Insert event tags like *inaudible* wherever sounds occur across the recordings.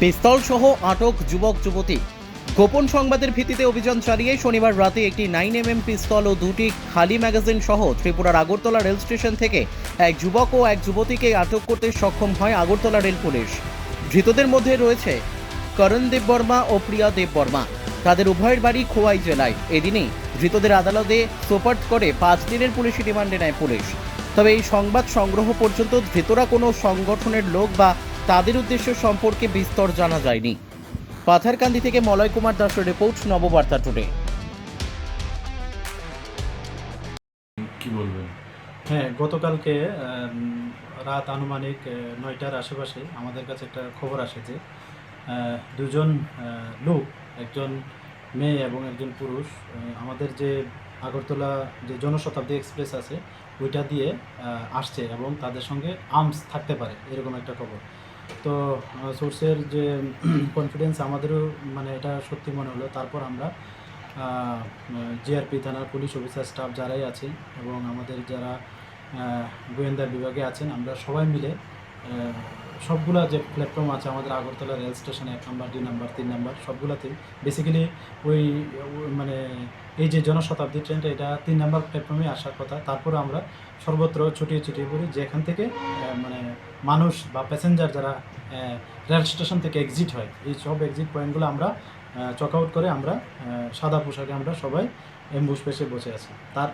পিস্তল সহ আটক যুবক, যুবতী। গোপন সংবাদের ভিত্তিতে অভিযান চালিয়ে শনিবার রাতে একটি নাইন এম পিস্তল ও দুটি খালি ম্যাগাজিন সহ ত্রিপুরার আগরতলা রেল স্টেশন থেকে এক যুবক ও এক যুবতীকে আটক করতে সক্ষম হয় আগরতলা রেল পুলিশ। ধৃতদের মধ্যে রয়েছে করণ দেববর্মা ও প্রিয়া দেববর্মা। তাদের উভয়ের বাড়ি খোয়াই জেলায়। এদিনেই ধৃতদের আদালতে সোপার্ট করে পাঁচ দিনের পুলিশি রিমান্ডে নেয় পুলিশ। তবে এই সংবাদ সংগ্রহ পর্যন্ত ধৃতরা কোনো সংগঠনের লোক বা তাদের উদ্দেশ্য সম্পর্কে বিস্তর জানা যায়নি। পাথারকান্দি থেকে মলয় কুমার দাসের রিপোর্ট নববার্তা টুডে। কি বলবেন? হ্যাঁ গতকালকে রাত আনুমানিক নয়টার আশেপাশে আমাদের কাছে একটা খবর আসে যে দুজন লোক একজন মেয়ে এবং একজন পুরুষ আমাদের যে আগরতলা যে জনশতাব্দী এক্সপ্রেস আছে ওইটা দিয়ে আসছে এবং তাদের সঙ্গে আর্মস থাকতে পারে এরকম একটা খবর। তো সোর্সের যে *clears throat* কনফিডেন্স আমাদেরও মানে এটা সত্যি মনে হলো। তারপর আমরা জিআরপি থানার পুলিশ অফিসার স্টাফ যারাই আছে এবং আমাদের যারা গোয়েন্দা বিভাগে আছেন, আমরা সবাই মিলে সবগুলা যে প্ল্যাটফর্ম আছে আমাদের আগরতলা রেল স্টেশনে এক নম্বর, দুই নম্বর, তিন নম্বর, সবগুলাতেই বেসিক্যালি ওই মানে এই যে জনশতাব্দী ট্রেনটা এটা তিন নম্বর প্ল্যাটফর্মে আসার কথা। তারপরে আমরা সর্বত্র ছুটিয়ে ছুটিয়ে পড়ি, যেখান থেকে মানে মানুষ বা প্যাসেঞ্জার যারা রেল স্টেশন থেকে এক্সিট হয়, এই সব এক্সিট পয়েন্টগুলো আমরা চক আউট করে আমরা সাদা পোশাকে আমরা সবাই এম্বুস পেশে বসে আছি। তার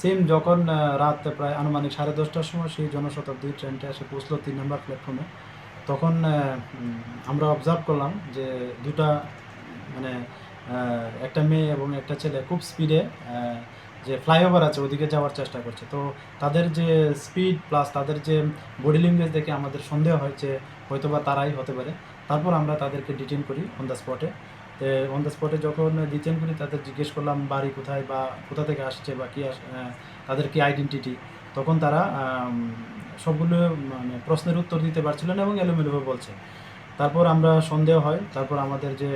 সেম যখন রাত প্রায় আনুমানিক সাড়ে দশটার সময় সেই জনশতাব্দী ট্রেনটা এসে পৌঁছলো তিন নম্বর প্ল্যাটফর্মে তখন আমরা অবজার্ভ করলাম যে দুটা মানে একটা মেয়ে এবং একটা ছেলে খুব স্পিডে যে ফ্লাইওভার আছে ওদিকে যাওয়ার চেষ্টা করছে। তো তাদের যে স্পিড প্লাস তাদের যে বডি ল্যাঙ্গুয়েজ দেখে আমাদের সন্দেহ হয় যে হয়তোবা তারাই হতে পারে। তারপর আমরা তাদেরকে ডিটেন করি অন দ্য স্পটে অন দ্য স্পটে যখন ডিটেন করি তাদের জিজ্ঞেস করলাম, বাড়ি কোথায় বা কোথা থেকে আসছে বা কী তাদের কী আইডেন্টিটি তখন তারা সবগুলো মানে প্রশ্নের উত্তর দিতে পারছিল না এবং এলোমেলোভাবে বলছে। তারপর আমরা সন্দেহ হয়, তারপর আমাদের যে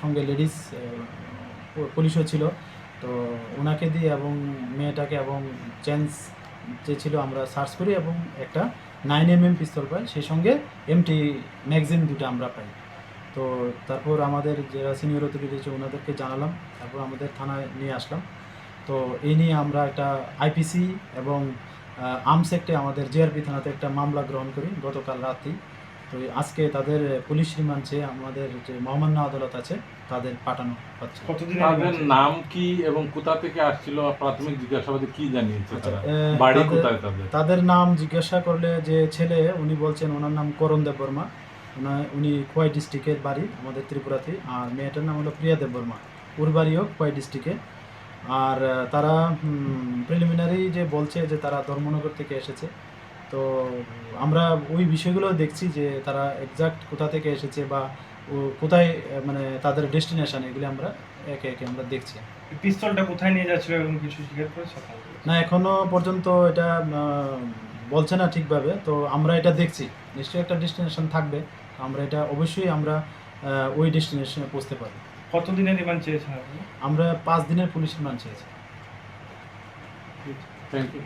সঙ্গে লেডিস পুলিশও ছিল, তো ওনাকে দিয়ে এবং মেয়েটাকে এবং চেঞ্জ যে ছিল, আমরা সার্চ করি এবং একটা নাইন এম এম পিস্তল পাই, সেই সঙ্গে এমটি ম্যাগজিন দুটো আমরা পাই। তো তারপর আমাদের যারা সিনিয়র অথরিটি আছে ওনাদেরকে জানালাম। তারপর আমাদের থানায় নিয়ে আসলাম। তো এই নিয়ে আমরা একটা আইপিসি এবং আর্মস একটে আমাদের জিআরপি থানাতে একটা মামলা গ্রহণ করি গতকাল রাতেই তো আজকে তাদের পুলিশ রিমান্ডে আমাদের যে মহামান্য আদালত আছে তাদের পাঠানো হচ্ছে। তাদের নাম কি এবং কোথা থেকে আসছিল প্রাথমিক জিজ্ঞাসাবাদে কি জানিয়েছে আচ্ছা, বাড়ি তাদের- কোথায় তাদের? তাদের নাম জিজ্ঞাসা করলে যে ছেলে উনি বলছেন ওনার নাম করণ দেব বর্মা। উনি খোয়াই ডিস্ট্রিক্টের বাড়ি আমাদের ত্রিপুরাতে। আর মেয়েটার নাম হলো প্রিয়া দেব বর্মা। ওর বাড়িও খোয়াই ডিস্ট্রিক্টে আর তারা প্রিলিমিনারি যে বলছে যে তারা ধর্মনগর থেকে এসেছে। তো আমরা ওই বিষয়গুলো দেখছি যে তারা এক্সাক্ট কোথা থেকে এসেছে বা কোথায় মানে তাদের ডেস্টিনেশন এগুলি আমরা একে একে আমরা দেখছি। পিস্তলটা কোথায় নিয়ে যাচ্ছিল এরকম কিছু স্বীকার করেছে না এখনও পর্যন্ত এটা বলছে না ঠিকভাবে। তো আমরা এটা দেখছি। নিশ্চয়ই একটা ডেস্টিনেশন থাকবে। আমরা এটা অবশ্যই আমরা ওই ডেস্টিনেশনে পৌঁছতে পারি কত দিনের রিমান্ড চেয়েছেন আমরা পাঁচ দিনের পুলিশ রিমান্ড চেয়েছি। Thank you